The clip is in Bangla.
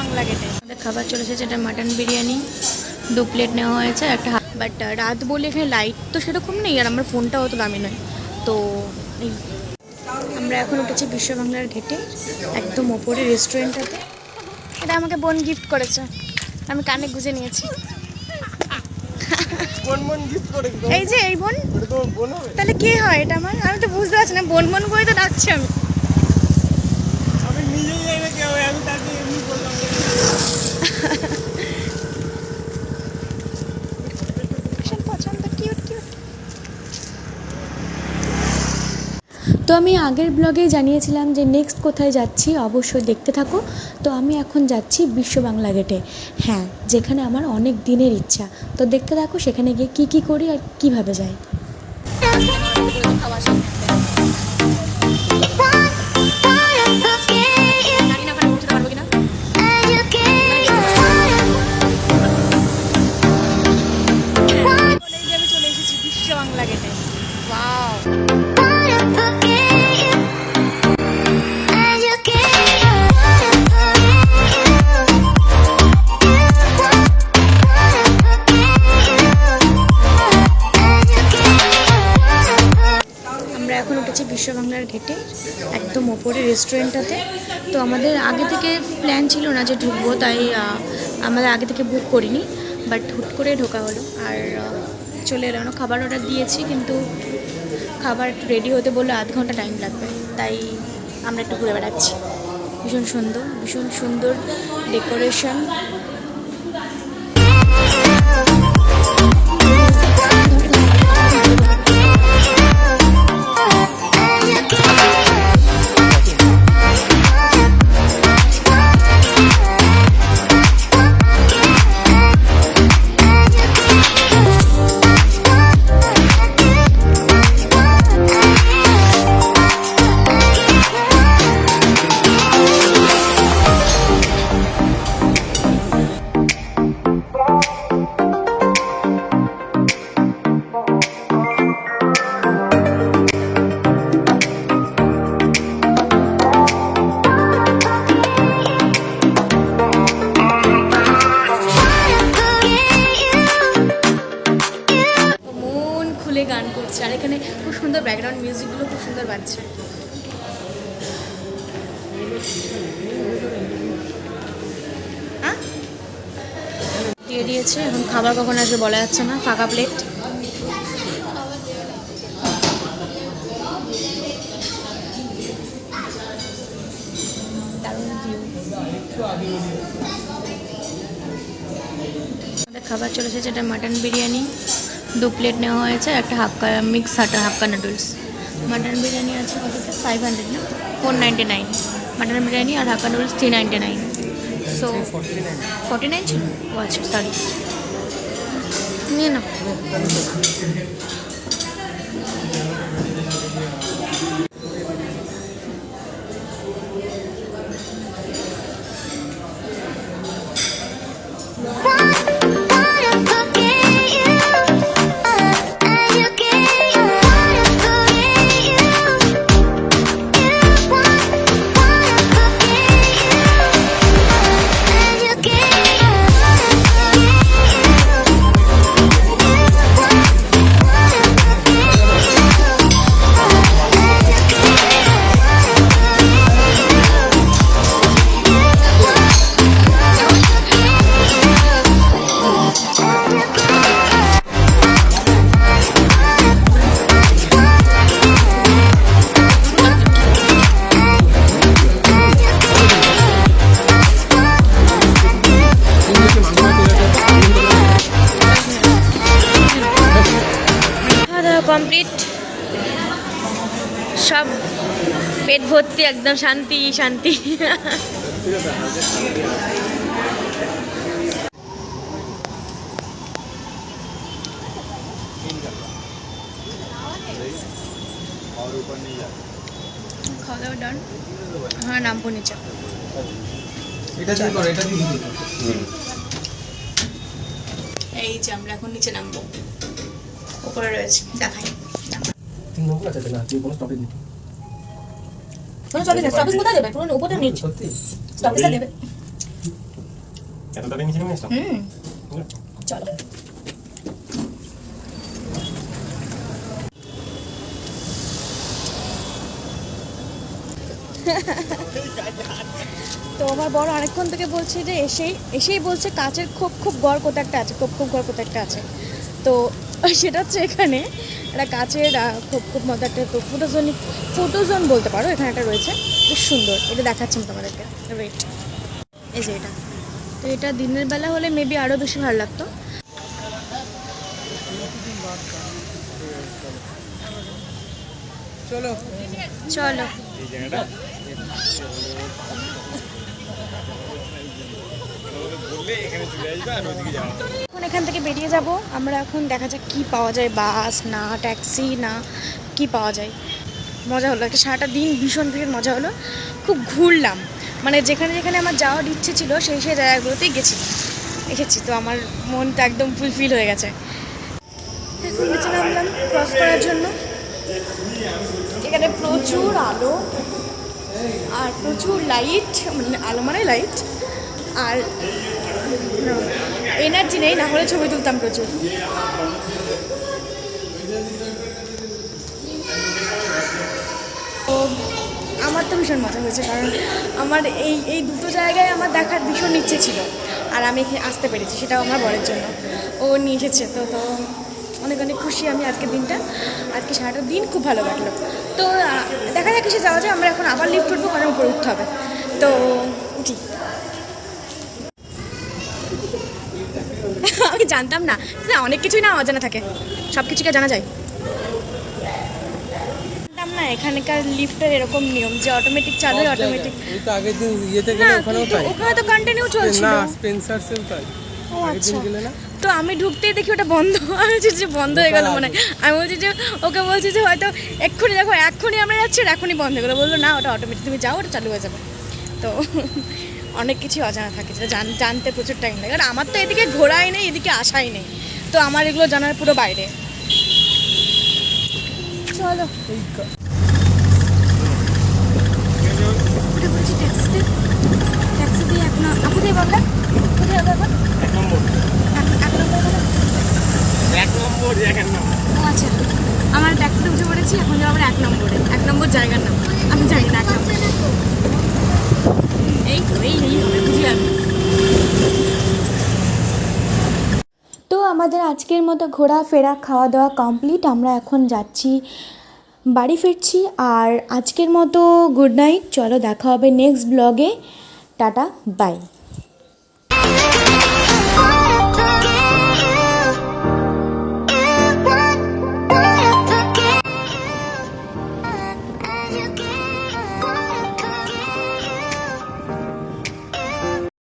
বাংলা গেটে আমাদের খাবার চলে এসেছে এটা মাটন বিরিয়ানি। দু প্লেট নেওয়া হয়েছে একটা বাট রাত বলে এখানে লাইট তো সেরকম নেই আর আমার ফোনটাও অত দামি নয়। তো আমরা এখন উঠেছি বিশ্ব বাংলার ঘেটে একদম ওপরে রেস্টুরেন্টটাতে এটা আমাকে বোন গিফট করেছে আমি কানে গুজে নিয়েছি। এই যে এই বোন। তাহলে কে হয় এটা আমার? আমি তো বুঝতে পারছি না বোন বোন করে তো ডাকছি আমি। আমি নিজেই জানি না কে হবে আমি তাকে এমনি বললাম ভীষণ পছন্দ কিউট কিউট তো আমি আগের ব্লগে জানিয়েছিলাম যে নেক্সট কোথায় যাচ্ছি, অবশ্যই দেখতে থাকো। তো আমি এখন যাচ্ছি বিশ্ব বাংলা গেটে হ্যাঁ যেখানে আমার অনেক দিনের ইচ্ছা। তো দেখতে থাকো সেখানে গিয়ে কী কী করি আর কীভাবে যাই। ঘেটে একদম ওপরে রেস্টুরেন্টটাতে তো আমাদের আগে থেকে প্ল্যান ছিল না যে ঢুকবো, তাই আমাদের আগে থেকে বুক করিনি। বাট হুট করে ঢোকা হলো। আর চলে এলো। না খাবার অর্ডার দিয়েছি, কিন্তু খাবার রেডি হতে বললে আধ ঘণ্টা টাইম লাগবে। তাই আমরা একটু ঘুরে বেড়াচ্ছি। ভীষণ সুন্দর ভীষণ সুন্দর ডেকোরেশন করছে আর এখানে খুব সুন্দর ব্যাকগ্রাউন্ড মিউজিকগুলো খুব সুন্দর বাজছে? দিয়ে দিয়েছে, এখন খাবার কখন আসবে বলা যাচ্ছে না, ফাঁকা প্লেট খাবার চলে এসেছে, এটা মাটন বিরিয়ানি দু প্লেট নেওয়া হয়েছে, একটা হাক্কা মিক্স হাটা হাক্কা নুডলস মাটন বিরিয়ানি আছে কতটা? ফাইভ হান্ড্রেড না? Four ninety nine mutton biryani আর Hakka noodles three ninety nine so forty nine ছিল? ও আচ্ছা সরি নিয়ে না সব পেট ভর্তি একদম শান্তি শান্তি। খাওয়া দাওয়া ডান হ্যাঁ নামবো নিচে। এটা দিয়ে করো এটা দিয়ে এই যে আমরা এখন নিচে নামবো। উপরে রয়েছে দেখাই। তিন নম্বর আছে না? কোনো স্টপেজ নেই কোনো চলে স্টপেজ কোথায় দেবে? পুরো উপরে নিচে সত্যি। স্টপেজটা দেবে এত তাড়াতাড়ি নিচে নেমে আসলাম। হুম। চলো। তো আমার বড় অনেকক্ষণ থেকে বলছে যে এসেই এসেই বলছে কাচের খুব খুব গড় কোথা একটা আছে খুব খুব গড় কোথা একটা আছে। তো সেটা হচ্ছে এখানে। একটা কাচের খুব খুব মতো একটা তো ফটোজোনিক ফটোজোন বলতে পারো এখানে একটা রয়েছে। বেশ সুন্দর এটা দেখাচ্ছি আমি তোমাদেরকে ওয়েট এই যে এটা। তো এটা দিনের বেলা হলে মেবি আরও বেশি ভালো লাগতো। চলো। চলো। এই জায়গাটা। বললে এখানে চলে আসবে আর ওইদিকে যাওয়া হবে। এখন এখান থেকে বেরিয়ে যাব। আমরা এখন দেখা যাক কি পাওয়া যায়, বাস না, ট্যাক্সি না, কি পাওয়া যায়। মজা হলো, একটা সারাটা দিন ভীষণ ভীষণ মজা হলো। খুব ঘুরলাম। মানে যেখানে যেখানে আমার যাওয়ার ইচ্ছে ছিল, সেই সেই জায়গাগুলোতেই গেছি। এসেছি, তো আমার মনটা একদম ফুলফিল হয়ে গেছে। এখন নামলাম ক্রস করার জন্য। এখানে প্রচুর আলো আর প্রচুর লাইট মানে আলো মানে লাইট আর এনার্জি নেই না হলে ছবি তুলতাম প্রচুর। আমার তো ভীষণ মজা হয়েছে, কারণ আমার এই এই দুটো জায়গায় আমার দেখার ভীষণ ইচ্ছে ছিল, আর আমি আসতে পেরেছি, সেটাও আমার বরের জন্য। ও নিয়ে এসেছে, তো তো অনেক অনেক খুশি আমি আজকের দিনটা। আজকে সারাটা দিন খুব ভালো কাটলো। তো দেখা যাক এসে যাওয়া যায়, আমরা এখন আবার লিফ্ট উঠবো, কারণ উপরে উঠতে হবে। তো উঠি জানতাম না। না অনেক কিছুই না অজানা থাকে। সব কিছুকে জানা যায়। জানতাম না এখানকার লিফটের এরকম নিয়ম যে অটোমেটিক চালু হয় অটোমেটিক ওই তো আগের দিন ইয়েতে গেলে ওখানেও তাই। ওখানে তো কন্টিনিউ চলছিল। না স্পেন্সার্সেও তাই। ও আচ্ছা। তো আমি ঢুকতেই দেখি ওটা বন্ধ। আমি বলছি যে বন্ধ হয়ে গেল মনে হয়। আমি বলছি যে ওকে বলছি যে হয়তো এক্ষুনি দেখো এক্ষুনি আমরা যাচ্ছি আর এখনই বন্ধ হয়ে গেলো। বলল না ওটা অটোমেটিক তুমি যাও ওটা চালু হয়ে যাবে। তো অনেক কিছু অজানা থাকে যেটা জান- জানতে প্রচুর টাইম লাগে। আর আমার তো এদিকে ঘোরাই নেই এদিকে আসাই নেই। তো আমার এগুলো জানার পুরো বাইরে। চলো। আচ্ছা। আমার ট্যাক্সিতে উঠে পড়েছি এখন যাব আমরা এক নম্বরে। এক নম্বর জায়গার নাম। আমি জানি না এক নম্বর। তো তো আমাদের আজকের মতো ঘোরা ফেরা খাওয়া দাওয়া কমপ্লিট আমরা এখন যাচ্ছি, বাড়ি ফিরছি আর আজকের মতো গুড নাইট চলো দেখা হবে নেক্সট ব্লগে টাটা বাই